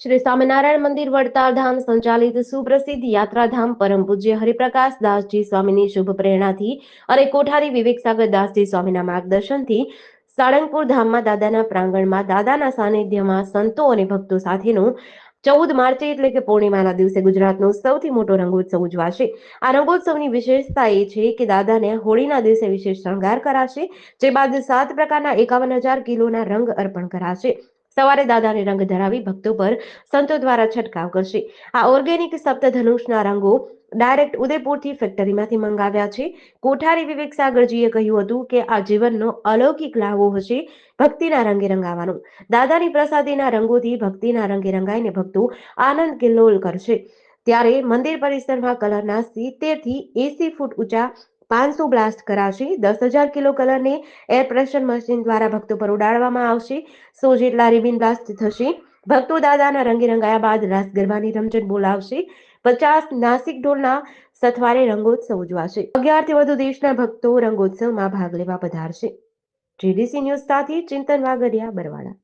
શ્રી સ્વામિનારાયણ મંદિર વડતાલ ધામ સંચાલિત સુપ્રસિદ્ધ યાત્રાધામ પરમ પૂજ્ય હરિપ્રકાશ દાસજી સ્વામીની શુભ પ્રેરણાથી અને કોઠારી વિવેક સાગર દાસજી સ્વામીના માર્ગદર્શનથી સાળંગપુર ધામમાં દાદાના પ્રાંગણમાં દાદાના સાનિધ્યમાં સંતો અને ભક્તો સાથેનું ચૌદ માર્ચે એટલે કે પૂર્ણિમાના દિવસે ગુજરાતનો સૌથી મોટો રંગોત્સવ ઉજવાશે. આ રંગોત્સવની વિશેષતા એ છે કે દાદાને હોળીના દિવસે વિશેષ શણગાર કરાશે, જે બાદ સાત પ્રકારના એકાવન હજાર કિલોના રંગ અર્પણ કરાશે. સવારે દાદાને રંગ ધરાવી ભક્તો પર સંતો દ્વારા છંટકાવ કરશે. આ ઓર્ગેનિક સપ્તધનુષના રંગો ડાયરેક્ટ ઉદયપુરથી ફેક્ટરીમાંથી મંગાવ્યા છે. કોઠારી વિવેક સાગરજીએ કહ્યું હતું કે આ જીવનનો અલૌકિક લાવો હશે ભક્તિના રંગે રંગાવાનો. દાદાની પ્રસાદીના રંગોથી ભક્તિના રંગે રંગાઈને ભક્તો આનંદ કિલ્લોલ કરશે. ત્યારે મંદિર પરિસરમાં કલરના સિત્તેરથી એસી ફૂટ ઊંચા પાંચસો બ્લાસ્ટ કરાશે. દસ હજાર કિલો કલરને એર પ્રેશર મશીન દ્વારા ભક્તો પર ઉડાડવામાં આવશે. સો જેટલા રિબિન બ્લાસ્ટ થશે. ભક્તો દાદાના રંગે રંગાયા બાદ રાસ ગરબાની રમઝટ બોલાવશે. પચાસ નાસિક ઢોલના સથવારે રંગોત્સવ ઉજવાશે. અગિયારથી વધુ દેશના ભક્તો રંગોત્સવમાં ભાગ લેવા પધારશે. જીડીસી ન્યૂઝ સાથે ચિંતન વાગડિયા બરવાડા.